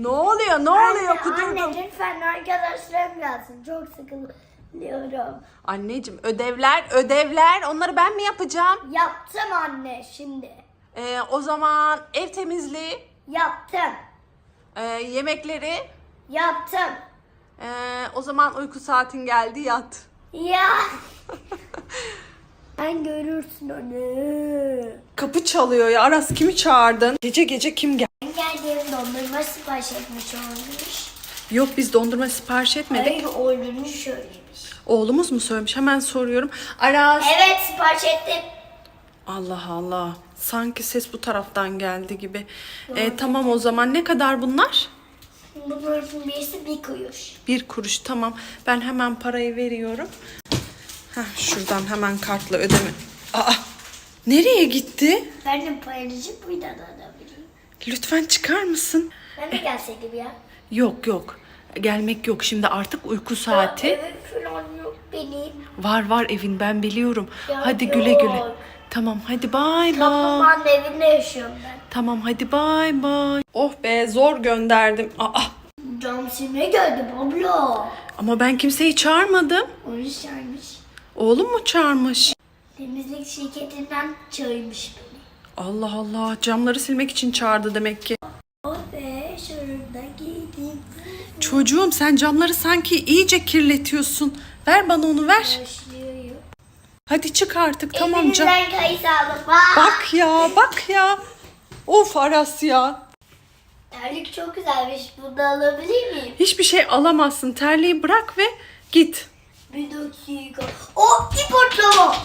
Ne oluyor? Ne oluyor? Anne, Kudurdum. anne lütfen arkadaşlarım gelsin. Çok sıkılıyorum. Anneciğim ödevler, ödevler. Onları ben mi yapacağım? Yaptım anne şimdi. Ee, o zaman ev temizliği, Yaptım. e, yemekleri. Yaptım. Ee, o zaman uyku saatin geldi yat. Ya. Sen görürsün onu. Kapı çalıyor ya. Aras kimi çağırdın? Gece gece kim geldi? Ben geldiğim dondurma sipariş etmiş olmuş. Yok biz dondurma sipariş etmedik. Hayır olduğunu söylemiş. Oğlumuz mu söylemiş? Hemen soruyorum. Aras. Evet sipariş ettim. Allah Allah. Sanki ses bu taraftan geldi gibi. Ee, tamam o zaman ne kadar bunlar? Bunların birisi bir kuruş. Bir kuruş tamam. Ben hemen parayı veriyorum. Heh, şuradan hemen kartla ödeme. Aa, nereye gitti? Benim paylaşım buradan alabilirim. Lütfen çıkar mısın? Ben de gelseydim ya. Yok yok. Gelmek yok. Şimdi artık uyku saati. Evet falan yok benim. Var var evin ben biliyorum. Ya hadi yok. güle güle. Tamam hadi bay bay. Kaplumbağanın evinde yaşıyorum ben. Tamam hadi bay bay. Oh be zor gönderdim. Aa, Cam silmeye geldim abla. ama ben kimseyi çağırmadım. Onu çağırmış. Oğlum mu çağırmış? Temizlik şirketinden çağırmış beni. Allah Allah camları silmek için çağırdı demek ki. Oh be şurada giydim. Çocuğum sen camları sanki iyice kirletiyorsun. Ver bana onu ver. Başlıyor. Hadi çık artık tamam cam. Kayısı aldım. Bak ya bak ya. Of Aras ya. Terlik çok güzelmiş. Bunu da alabilir miyim? Hiçbir şey alamazsın. Terliği bırak ve git. Bir dakika. Oh ip ortalama.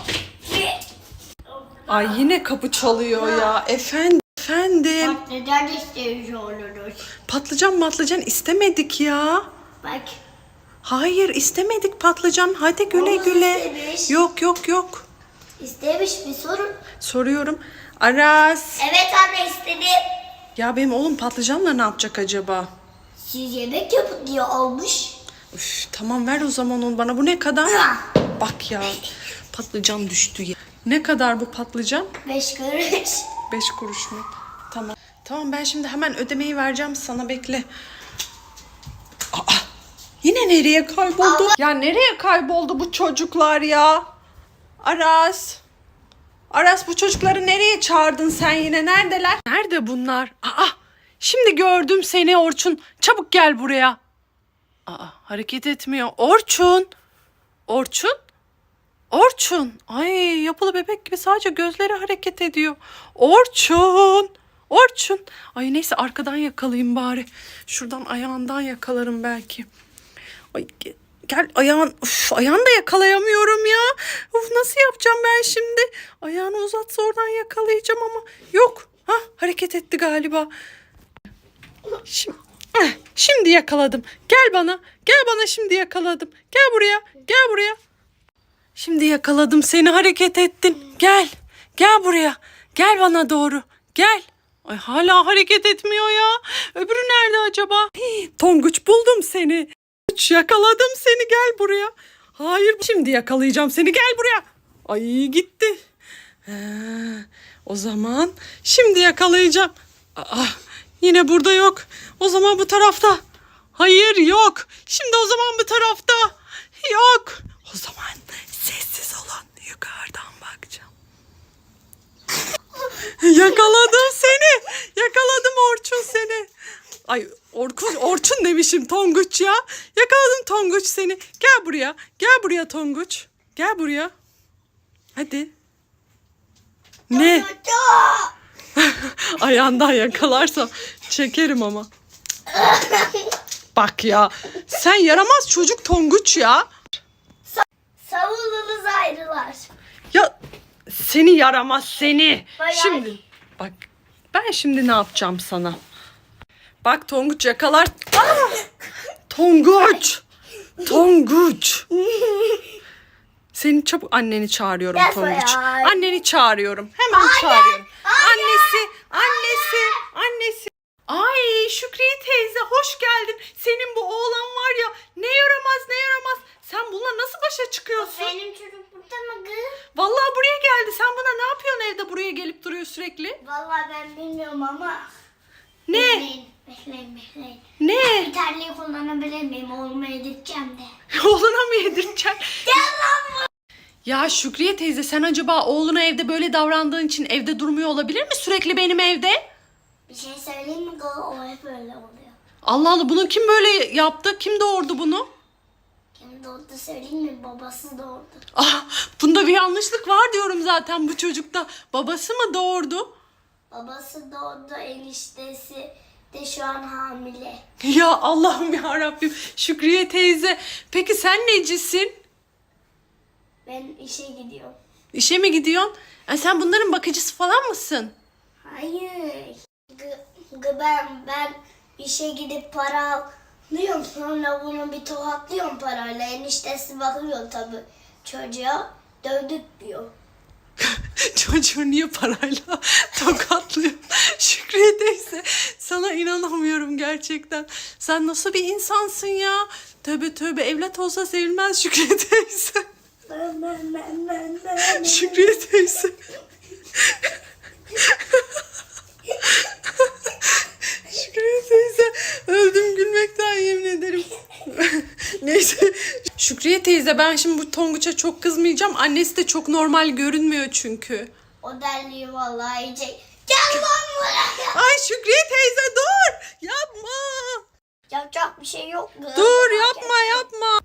Ay yine kapı çalıyor ya. Efendim. Efendim. Neden istiyoruz? Patlıcan matlıcan istemedik ya. Bak. Hayır istemedik patlıcan. Hadi güle Onu güle. istemiş. Yok yok yok. İstemiş bir sorun. Soruyorum. Aras. Evet anne istedim. Ya benim oğlum patlıcanla ne yapacak acaba? Siz yemek yapın diye almış. Üf, tamam ver o zaman onu bana. Bu ne kadar? Bak ya patlıcan düştü ya. Ne kadar bu patlıcan? Beş kuruş. Beş kuruş mu? Tamam. Tamam ben şimdi hemen ödemeyi vereceğim sana bekle. Aa, yine nereye kayboldu? Ya nereye kayboldu bu çocuklar ya? Aras. Aras bu çocukları nereye çağırdın sen yine? Neredeler? Nerede bunlar? Aa, şimdi gördüm seni Orçun. Çabuk gel buraya. Aa, hareket etmiyor. Orçun. Orçun. Orçun. Ay yapılı bebek gibi sadece gözleri hareket ediyor. Orçun. Orçun. Ay neyse arkadan yakalayayım bari. Şuradan ayağından yakalarım belki. Ay ge- gel ayağın. Uf, ayağını da yakalayamıyorum ya. Uf, nasıl yapacağım ben şimdi? Ayağını uzatsa oradan yakalayacağım ama yok. Ha hareket etti galiba. Şimdi, şimdi yakaladım. Gel bana. Gel bana şimdi yakaladım. Gel buraya. Gel buraya. Şimdi yakaladım seni hareket ettin. Gel. Gel buraya. Gel bana doğru. Gel. Ay hala hareket etmiyor ya. Öbürü nerede acaba? Hii, Tonguç buldum seni. Yakaladım seni gel buraya. Hayır şimdi yakalayacağım seni gel buraya. Ay gitti. He, o zaman şimdi yakalayacağım. Aa, yine burada yok. O zaman bu tarafta. Hayır yok. Şimdi o zaman bu tarafta. Yok. O zaman sessiz olun. Yukarıdan bakacağım. Yakaladım seni. Yakaladım Orçun seni. Ay Orkun, Orçun demişim Tonguç ya. Yakaladım Tonguç seni. Gel buraya. Gel buraya Tonguç. Gel buraya. Hadi. Ne? Ayağından yakalarsam çekerim ama. Bak ya. Sen yaramaz çocuk Tonguç ya. Savununuz ayrılar. Ya seni yaramaz seni. Bayağı- Şimdi bak ben şimdi ne yapacağım sana? Bak Tonguç yakalar. Aa! Tonguç. Tonguç. Seni çabuk anneni çağırıyorum Tonguç. Anneni çağırıyorum. Hemen çağırıyorum. Annesi, annesi, annesi. Ay Şükriye teyze hoş geldin. Senin bu oğlan var ya ne yaramaz ne yaramaz. Sen bununla nasıl başa çıkıyorsun? Benim çocuk burada mı kız? Vallahi buraya geldi. Sen buna ne yapıyorsun evde buraya gelip duruyor sürekli? Vallahi ben bilmiyorum ama. Ne? Bekleyin, bekleyin. bekleyin. Ne? Bir terliği kullanabilir miyim? Oğluma yedireceğim de. Oğluna mı yedireceksin? Gel Ya Şükriye teyze sen acaba oğluna evde böyle davrandığın için evde durmuyor olabilir mi sürekli benim evde? Bir şey söyleyeyim mi? O hep öyle oluyor. Allah Allah bunu kim böyle yaptı? Kim doğurdu bunu? Kim doğdu söyleyeyim mi? Babası doğurdu. Ah, bunda bir yanlışlık var diyorum zaten bu çocukta. Babası mı doğurdu? Babası doğdu, eniştesi de şu an hamile. Ya Allah'ım ya Rabbim. Şükriye teyze. Peki sen necisin? Ben işe gidiyorum. İşe mi gidiyorsun? E sen bunların bakıcısı falan mısın? Hayır. G- g- ben ben işe gidip para alıyorum. Sonra bunu bir tokatlıyorum parayla. Eniştesi bakıyor tabii çocuğa. Dövdük diyor. Çocuğu niye parayla tokatlıyor? Şükriye teyze sana inanamıyorum gerçekten. Sen nasıl bir insansın ya? Tövbe tövbe evlat olsa sevilmez Şükriye teyze. Şükriye teyze. Şükriye teyze öldüm gülmekten yemin ederim. Neyse. Şükriye teyze ben şimdi bu Tonguç'a çok kızmayacağım. Annesi de çok normal görünmüyor çünkü. O derliği vallahi yiyecek. Gel lan buraya. Ay Şükriye teyze dur. Yapma. Yapacak bir şey yok. Dur yapma yapma.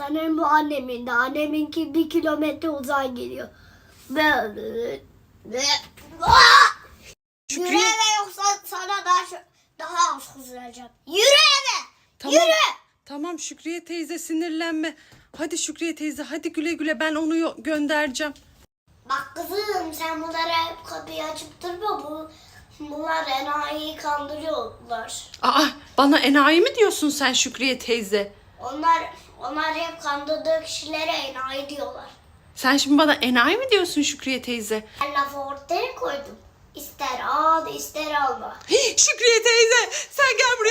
Sanırım bu annemin de. Anneminki bir kilometre uzay geliyor. Böyle. Ve... Yürü Şükriye- eve yoksa sana daha daha az kızdıracağım. Yürü eve. Tamam. Yürü. Tamam Şükriye teyze sinirlenme. Hadi Şükriye teyze hadi güle güle ben onu göndereceğim. Bak kızım sen bunlara hep kapıyı açıp durma. Bu, bunlar enayiyi kandırıyorlar. Aa bana enayi mi diyorsun sen Şükriye teyze? Onlar onlar hep kandırdığı kişilere enayi diyorlar. Sen şimdi bana enayi mi diyorsun Şükriye teyze? Ben lafı ortaya koydum. İster al ister alma. Şükriye teyze sen gel buraya.